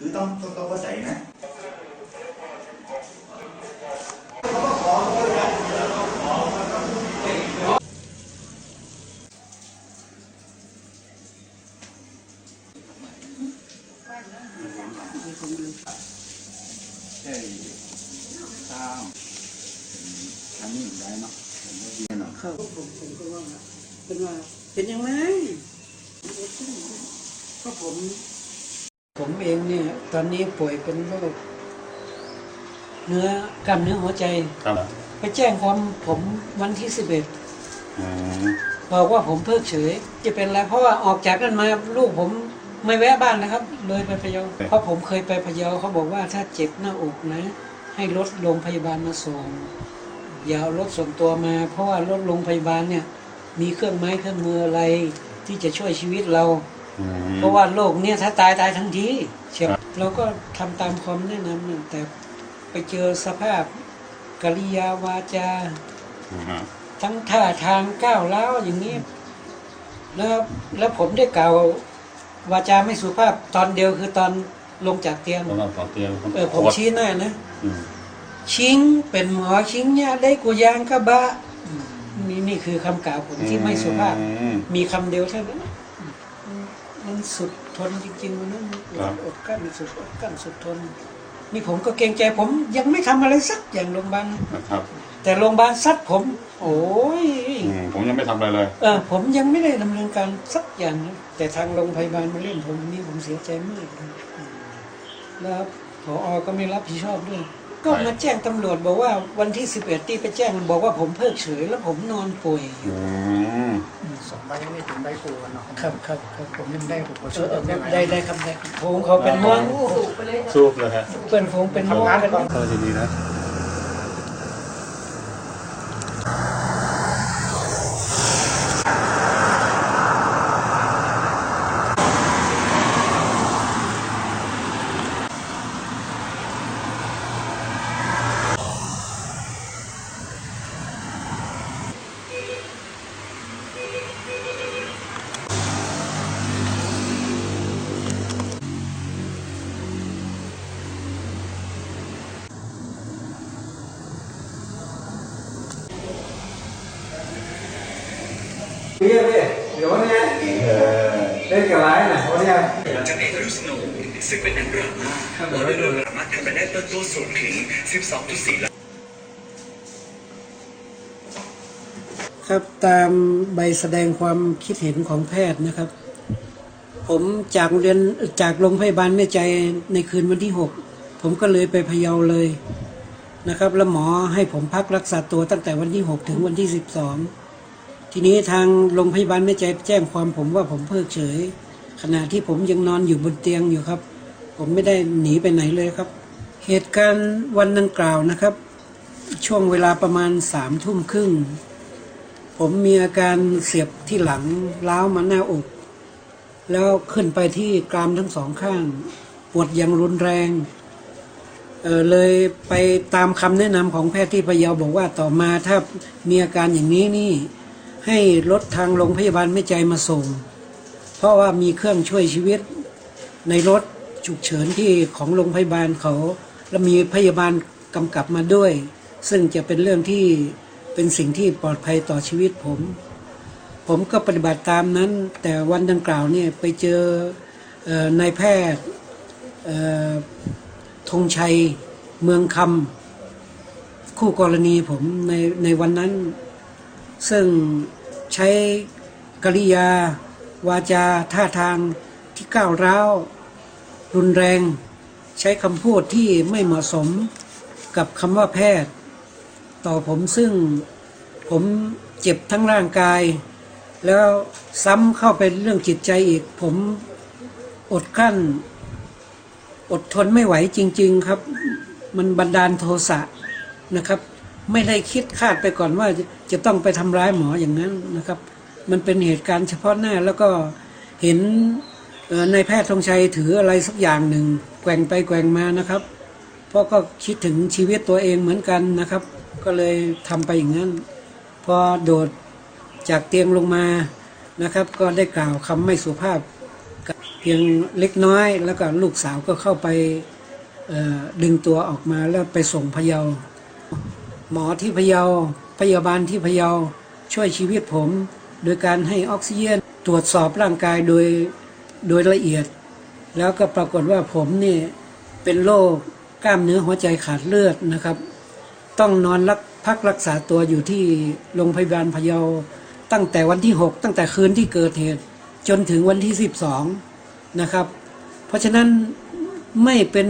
คือต้องต้องต้องเข้าใจนะใช่ตามอันนี้ได้เนาะผมก็ดีเนาะเข้าผมผมก็ว่าเป็นว่าเป็นยังไงก็ผม ผมเองเนี่ย ตอนนี้ป่วยเป็นโรคเนื้อกล้ามเนื้อหัวใจ ครับไปแจ้งความผมวันที่สิบเอ็ดอืมบอกว่าผมเพิกเฉย จะเป็นอะไรเพราะว่าออกจากนั้นมาลูกผมไม่แวะบ้านนะครับ เลยไปพะเยาเพราะผมเคยไปพะเยาเขาบอกว่าถ้าเจ็บหน้าอกนะ ให้รถโรงพยาบาลมาส่งอย่าเอารถส่วนตัวมา เพราะว่ารถโรงพยาบาลเนี่ย มีเครื่องไม้เครื่องมืออะไรที่จะช่วยชีวิตเราอืม เพราะว่าโรคเนี่ยถ้าตายตายทันทีเชียวเราก็ทำตามความแนะนำนะแต่ไปเจอสภาพกริยาวาจาอืมฮะทั้งท่าทางก้าวร้าวอย่างนี้ แล้วแล้วผมได้กล่าววาจาไม่สุภาพตอนเดียวคือตอนลงจากเตียงแล้วเราต่อเตียงเออผมชี้หน้านะอืมชิงเป็นหมอชิงเนี่ยได้กูยางกะบะนี่นี่คือคำกล่าวผมที่ไม่สุภาพอืมมีคำเดียวเท่านั้น มันสุดทนจริงๆมันนั่นครับอดกั้นสุดอดกั้นสุดทน นี่ผมก็เกรงใจผมยังไม่ทำอะไรสักอย่างโรงพยาบาลนะครับ แต่โรงพยาบาลซัดผม โอ้ยอืมผมยังไม่ทำอะไรเลยเออผมยังไม่ได้ดำเนินการสักอย่างนะแต่ทางโรงพยาบาลมาเล่นผมนี่ผมเสียใจมากนะอืมแล้วผอก็ไม่รับผิดชอบด้วย ก็มาแจ้งตำรวจบอกว่าวันที่11ที่ไปแจ้งมันบอกว่าผมเพิกเฉยแล้วผมนอนป่วยอยู่อืมสองใบยังไม่ถึงใบปูกันเนาะครับครับครับผมยังได้ผมเอช่วอยเออได้ได้ครับได้ครับผมเขาเป็นห่วงสูบเลยฮะเพื่อนผมเป็นห่วงกันเออดีๆนะ เพี่พี่เดี๋ยววันนี้เออเล่นกับไรนะวันนี้จากเอกรุสโนซึ่งเป็นนังดราม่าโมเดลสามารถทำรายได้เติบโตสูงถึง 12.4 ล้านครับตามใบแสดงความคิดเห็นของแพทย์นะครับ ผมจากเรียนจากโรงพยาบาลแม่ใจในคืนวันที่หกผมก็เลยไปพะเยาเลยนะครับ แล้วหมอให้ผมพักรักษาตัวตั้งแต่วันที่หกถึงวันที่สิบสอ ทีนี้ทางโรงพยาบาลแม่ใจแจ้งความผมว่าผมเพิกเฉย ขณะที่ผมยังนอนอยู่บนเตียงอยู่ครับ ผมไม่ได้หนีไปไหนเลยครับ เหตุการณ์วันดังกล่าวนะครับ ช่วงเวลาประมาณสามทุ่มครึ่งผมมีอาการเสียบที่หลังล้าวมาหน้าอก แล้วขึ้นไปที่กรามทั้งสองข้าง ปวดอย่างรุนแรงเออเลยไปตามคำแนะนำของแพทย์ที่พะเยาบอกว่าต่อมาถ้ามีอาการอย่างนี้นี่ ให้รถทางโรงพยาบาลไม่ใจมาส่ง เพราะว่ามีเครื่องช่วยชีวิตในรถฉุกเฉินที่ของโรงพยาบาลเขา และมีพยาบาลกำกับมาด้วย ซึ่งจะเป็นเรื่องที่เป็นสิ่งที่ปลอดภัยต่อชีวิตผม ผมก็ปฏิบัติตามนั้น แต่วันดังกล่าวเนี่ยไปเจอเออนายแพทย์ธงชัยเมืองคำคู่กรณีผมในในวันนั้น ซึ่ง ใช้กริยา วาจาท่าทางที่ก้าวร้าว รุนแรง ใช้คำพูดที่ไม่เหมาะสมกับคำว่าแพทย์ ต่อผมซึ่งผมเจ็บทั้งร่างกาย แล้วซ้ำเข้าไปเรื่องจิตใจอีก ผมอดกั้น อดทนไม่ไหวจริง ๆครับ มันบันดาลโทสะนะครับ ไม่ได้คิดคาดไปก่อนว่าจะต้องไปทำร้ายหมออย่างนั้นนะครับ มันเป็นเหตุการณ์เฉพาะหน้าแล้วก็เห็นนายแพทย์ธงชัยถืออะไรสักอย่างหนึ่งแกว่งไปแกว่งมานะครับ เพราะก็คิดถึงชีวิตตัวเองเหมือนกันนะครับ ก็เลยทำไปอย่างนั้น พอโดดจากเตียงลงมานะครับ ก็ได้กล่าวคำไม่สุภาพเพียงเล็กน้อย แล้วก็ลูกสาวก็เข้าไปดึงตัวออกมาแล้วไปส่งพะเยา หมอที่พะเยา พยาบาลที่พะเยา ช่วยชีวิตผม โดยการให้ออกซิเจนตรวจสอบร่างกายโดยโดยละเอียด แล้วก็ปรากฏว่าผมนี่เป็นโรคกล้ามเนื้อหัวใจขาดเลือดนะครับ ต้องนอนรักพักรักษาตัวอยู่ที่โรงพยาบาลพะเยา ตั้งแต่วันที่ 6 ตั้งแต่คืนที่เกิดเหตุ จนถึงวันที่ 12 นะครับ เพราะฉะนั้นไม่เป็น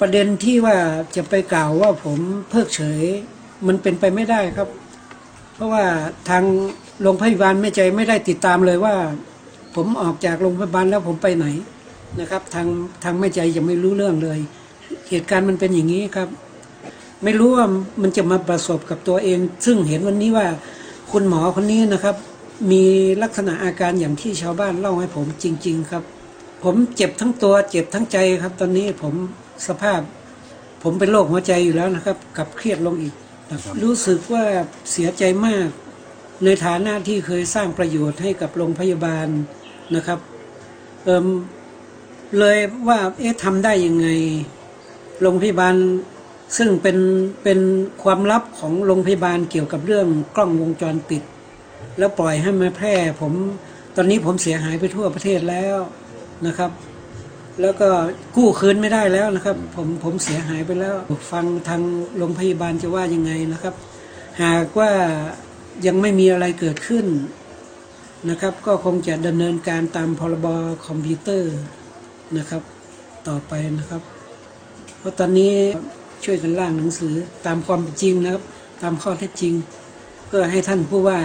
ประเด็นที่ว่าจะไปกล่าวว่าผมเพิกเฉย มันเป็นไปไม่ได้ครับ เพราะว่าทางโรงพยาบาลแม่ใจไม่ได้ติดตามเลยว่า ผมออกจากโรงพยาบาลแล้วผมไปไหนนะครับ ทางทางแม่ใจยังไม่รู้เรื่องเลย เหตุการณ์มันเป็นอย่างนี้ครับ ไม่รู้ว่ามันจะมาประสบกับตัวเอง ซึ่งเห็นวันนี้ว่าคุณหมอคนนี้นะครับ มีลักษณะอาการอย่างที่ชาวบ้านเล่าให้ผมจริง ๆ ครับ ผมเจ็บทั้งตัวเจ็บทั้งใจครับ ตอนนี้ผมสภาพ ผมเป็นโรคหัวใจอยู่แล้วนะครับกับเครียดลงอีกนะครับรู้สึกว่าเสียใจมาก ในฐานะที่เคยสร้างประโยชน์ให้กับโรงพยาบาลนะครับเอิมเลยว่าเอ๊ะทำได้ยังไงโรงพยาบาลซึ่งเป็นเป็นความลับของโรงพยาบาลเกี่ยวกับเรื่องกล้องวงจรปิด แล้วปล่อยให้มาแพร่ผมตอนนี้ผมเสียหายไปทั่วประเทศแล้ว นะครับ แล้วก็กู้คืนไม่ได้แล้วนะครับ ผมผมเสียหายไปแล้วฟังทางโรงพยาบาลจะว่ายังไงนะครับ หากว่ายังไม่มีอะไรเกิดขึ้นนะครับ ก็คงจะดำเนินการตามพรบคอมพิวเตอร์นะครับ ต่อไปนะครับ เพราะตอนนี้ช่วยกันร่างหนังสือตามความจริงนะครับ ตามข้อเท็จจริง เพื่อให้ท่านผู้ว่า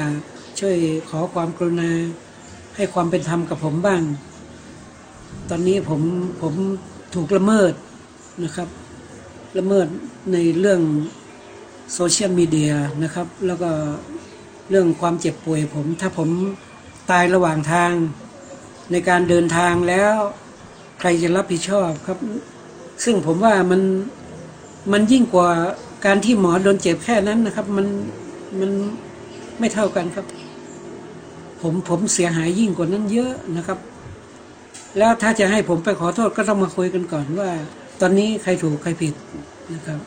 ช่วยขอความกรุณาให้ความเป็นธรรมกับผมบ้าง ตอนนี้ผมผมถูกละเมิดนะครับ ละเมิดในเรื่องโซเชียลมีเดียนะครับ แล้วก็เรื่องความเจ็บป่วยผม ถ้าผมตายระหว่างทางในการเดินทางแล้ว ใครจะรับผิดชอบครับ ซึ่งผมว่ามันมันยิ่งกว่าการที่หมอโดนเจ็บแค่นั้นนะครับ มันมันไม่เท่ากันครับ ผมผมเสียหายยิ่งกว่านั้นเยอะนะครับ แล้วถ้าจะให้ผมไปขอโทษก็ต้องมาคุยกันก่อนว่า ตอนนี้ใครถูกใครผิดนะครับ